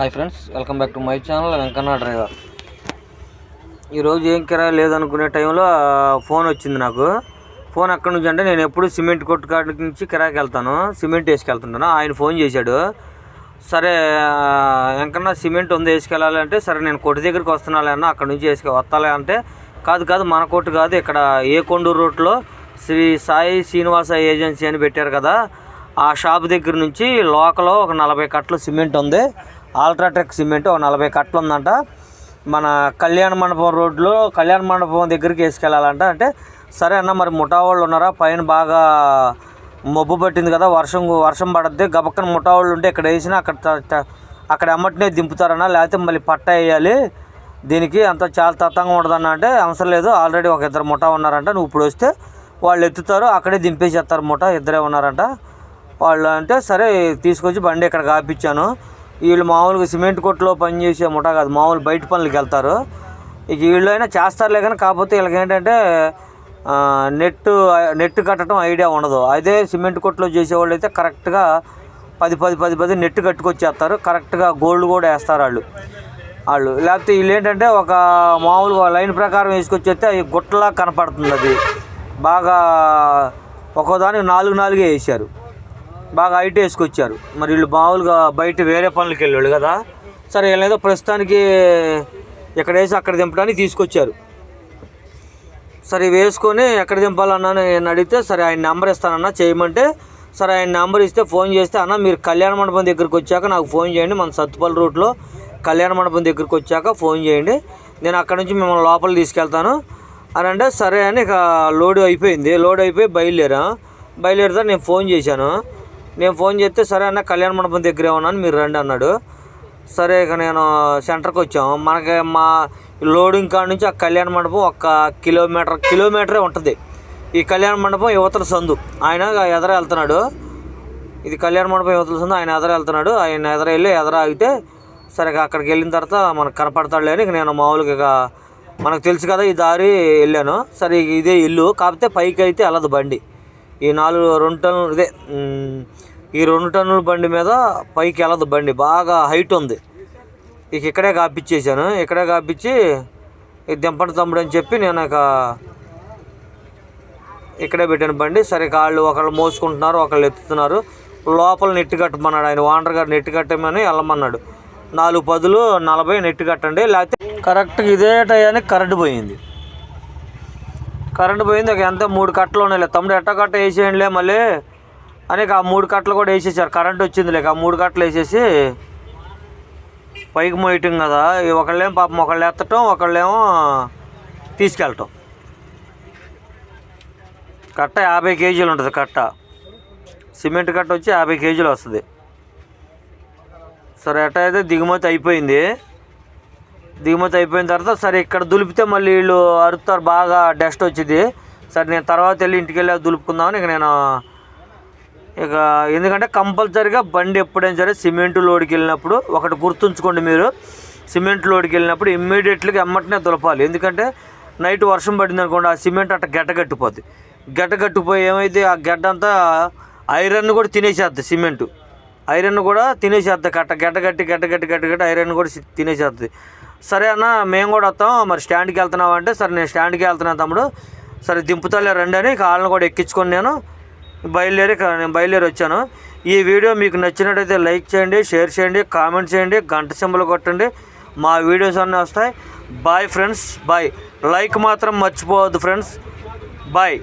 Hi friends welcome back to my channel Venkanna driver ఈరోజు ఏం కిరాయి లేదనుకునే టైంలో ఫోన్ వచ్చింది నాకు. ఫోన్ అక్కడి నుంచి అంటే నేను ఎప్పుడు సిమెంట్ కొట్టు కాడికి నుంచి కిరాయికి వెళ్తాను సిమెంట్ వేసుకెళ్తుంటాను. ఆయన ఫోన్ చేశాడు. సరే వెంకన్న సిమెంట్ ఉంది వేసుకెళ్ళాలంటే సరే నేను కొట్టు దగ్గరికి వస్తున్నాలే అన్న అక్కడ నుంచి వేసుకు వస్తాలే అంటే కాదు కాదు మన కొట్టు కాదు ఇక్కడ ఏ కొండూరు రోడ్లో శ్రీ సాయి శ్రీనివాస ఏజెన్సీ అని పెట్టారు కదా ఆ షాప్ దగ్గర నుంచి లోకల్ ఒక నలభై కట్టలు సిమెంట్ ఉంది. ఆల్ట్రాటెక్ సిమెంట్ ఒక నలభై కట్టలు ఉందంట. మన కళ్యాణ మండపం రోడ్లో కళ్యాణ మండపం దగ్గరికి వేసుకెళ్ళాలంట. అంటే సరే అన్న మరి ముఠా వాళ్ళు ఉన్నారా? పైన బాగా మబ్బు పట్టింది కదా వర్షం వర్షం పడద్ది. గబక్కన ముఠా వాళ్ళు ఉంటే ఇక్కడ వేసినా అక్కడ అక్కడ అమ్మటినే దింపుతారన్నా లేకపోతే మళ్ళీ పట్ట వేయాలి. దీనికి అంత చాలా తత్తంగా ఉండదన్న అంటే అవసరం లేదు. ఆల్రెడీ ఒక ఇద్దరు ముఠా ఉన్నారంట. నువ్వు ఇప్పుడు వస్తే వాళ్ళు ఎత్తుతారు అక్కడే దింపేసేస్తారు ముఠా. ఇద్దరే ఉన్నారంట. వాళ్ళు అంటే సరే తీసుకొచ్చి బండి ఇక్కడ కాపించాను. వీళ్ళు మామూలుగా సిమెంట్ కొట్టులో పనిచేసే ముఠా కాదు. మామూలు బయట పనులకి వెళ్తారు. ఇక వీళ్ళు అయినా చేస్తారులే కానీ కాకపోతే వీళ్ళకి ఏంటంటే నెట్ నెట్ కట్టడం ఐడియా ఉండదు. అదే సిమెంట్ కొట్టులో చేసేవాళ్ళు అయితే కరెక్ట్గా పది పది పది పది నెట్ కట్టుకొచ్చేస్తారు. కరెక్ట్గా గోల్డ్ కూడా వేస్తారు వాళ్ళు. వాళ్ళు. లేకపోతే వీళ్ళు ఏంటంటే ఒక మామూలుగా లైన్ ప్రకారం వేసుకొచ్చేస్తే అది గుట్టలా కనపడుతుంది అది. బాగా ఒక్కోదానికి నాలుగు నాలుగే వేసారు బాగా హైట్ వేసుకొచ్చారు. మరి వీళ్ళు మామూలుగా బయట వేరే పనులకి వెళ్ళాడు కదా. సరే వీళ్ళేదో ప్రస్తుతానికి ఎక్కడ వేసి అక్కడ దింపడానికి తీసుకొచ్చారు. సరే వేసుకొని ఎక్కడ దింపాలన్నా నేను అడిగితే సరే ఆయన నెంబర్ ఇస్తానన్నా చేయమంటే సరే ఆయన నెంబర్ ఇస్తే ఫోన్ చేస్తే అన్న మీరు కళ్యాణ మండపం దగ్గరికి వచ్చాక నాకు ఫోన్ చేయండి మన సత్తుపల్లి రూట్లో కళ్యాణ మండపం దగ్గరికి వచ్చాక ఫోన్ చేయండి. నేను అక్కడ నుంచి మిమ్మల్ని లోపలికి తీసుకెళ్తాను. అని అంటే సరే అని ఇక లోడ్ అయిపోయింది. లోడ్ అయిపోయి బయలుదేరా. బయలుదేరితే నేను ఫోన్ చేశాను. నేను ఫోన్ చేస్తే సరే అన్న కళ్యాణ మండపం దగ్గరే ఉన్నాను మీరు రండి అన్నాడు. సరే ఇక నేను సెంటర్కి వచ్చాము. మనకి మా లోడింగ్ కాడ నుంచి ఆ కళ్యాణ మండపం ఒక కిలోమీటర్ కిలోమీటరే ఉంటుంది. ఈ కళ్యాణ మండపం యువతల సందు. ఆయన ఎదర వెళ్తున్నాడు. ఇది కళ్యాణ మండపం యువతల సందు. ఆయన ఎదర వెళ్తున్నాడు. ఆయన ఎదర వెళ్ళి ఎదర ఆగితే సరే అక్కడికి వెళ్ళిన తర్వాత మనకు కనపడతాడులే అని ఇక నేను మామూలుగా ఇక మనకు తెలుసు కదా ఈ దారి వెళ్ళాను. సరే ఇదే ఇల్లు. కాకపోతే పైకి అయితే వెళ్ళదు బండి. ఈ నాలుగు రెండు టన్నులు ఇదే ఈ రెండు టన్నుల బండి మీద పైకి వెళ్ళదు బండి. బాగా హైట్ ఉంది. ఇక ఇక్కడే కాపిచ్చేసాను ఇక్కడే కాపిచ్చి ఇది దింపండి తమ్ముడు అని చెప్పి నేను ఇక ఇక్కడే పెట్టాను బండి. సరే కాళ్ళు ఒకళ్ళు మోసుకుంటున్నారు ఒకళ్ళు ఎత్తుతున్నారు. లోపల నెట్టు కట్టమన్నాడు ఆయన. ఓనర్ గారు నెట్టు కట్టమని వెళ్ళమన్నాడు. నాలుగు పదులు నలభై నెట్టు కట్టండి. లేకపోతే కరెక్ట్గా ఇదే టయానికి కరెంటు పోయింది. కరెంటు పోయింది. ఒక ఎంత? మూడు కట్టలు ఉన్నాయి. తమ్ముడు ఎట్ట కట్ట వేసేయండిలే మళ్ళీ. అని ఆ మూడు కట్టలు కూడా వేసేసారు. కరెంట్ వచ్చింది లేక ఆ మూడు కట్టలు వేసేసి పైకి మోయటం కదా. ఒకళ్ళేం ఒకళ్ళేమో పాపం ఒకళ్ళు ఎత్తటం ఒకళ్ళేమో తీసుకెళ్ళటం. కట్ట యాభై కేజీలు ఉంటుంది కట్ట. సిమెంట్ కట్ట వచ్చి యాభై కేజీలు వస్తుంది. సరే ఎట్ట అయితే దిగుమతి అయిపోయింది. దిగుమతి అయిపోయిన తర్వాత సరే ఇక్కడ దులిపితే మళ్ళీ వీళ్ళు అరుపుతారు బాగా డస్ట్ వచ్చింది. సరే నేను తర్వాత వెళ్ళి ఇంటికి వెళ్ళి దులుపుకుందామని ఇక నేను ఇక ఎందుకంటే కంపల్సరీగా బండి ఎప్పుడైనా సరే సిమెంట్ లోడ్కి వెళ్ళినప్పుడు ఒకటి గుర్తుంచుకోండి మీరు. సిమెంట్ లోడ్కి వెళ్ళినప్పుడు ఇమ్మీడియట్లీగా ఎమ్మటనే దులపాలి. ఎందుకంటే నైట్ వర్షం పడింది అనుకోండి ఆ సిమెంట్ అట్ట గడ్డ కట్టిపోద్ది. గడ్డ కట్టిపోయి ఏమైతే ఆ గడ్డ అంతా ఐరన్ కూడా తినేసేద్ది సిమెంట్. ఐరన్ కూడా తినేసేద్ది కట్ట గడ్డ కట్టి గడ్డ గట్టి గడ్డ కట్టి ఐరన్ కూడా తినేసేస్తుంది సరే అన్న మేము కూడా వస్తాం. మరి స్టాండ్కి వెళ్తున్నావు అంటే సరే నేను స్టాండ్కి వెళ్తున్నాను తమ్ముడు. సరే దింపుతలే రండి అని కాళ్ళను కూడా ఎక్కించుకొని నేను బయలుదేరి నేను బయలుదేరి వచ్చాను. ఈ వీడియో మీకు నచ్చినట్టయితే లైక్ చేయండి షేర్ చేయండి కామెంట్ చేయండి గంట సింబల్ కొట్టండి. మా వీడియోస్ అన్నీ వస్తాయి. Bye friends bye. లైక్ మాత్రం మర్చిపోవద్దు ఫ్రెండ్స్. బాయ్.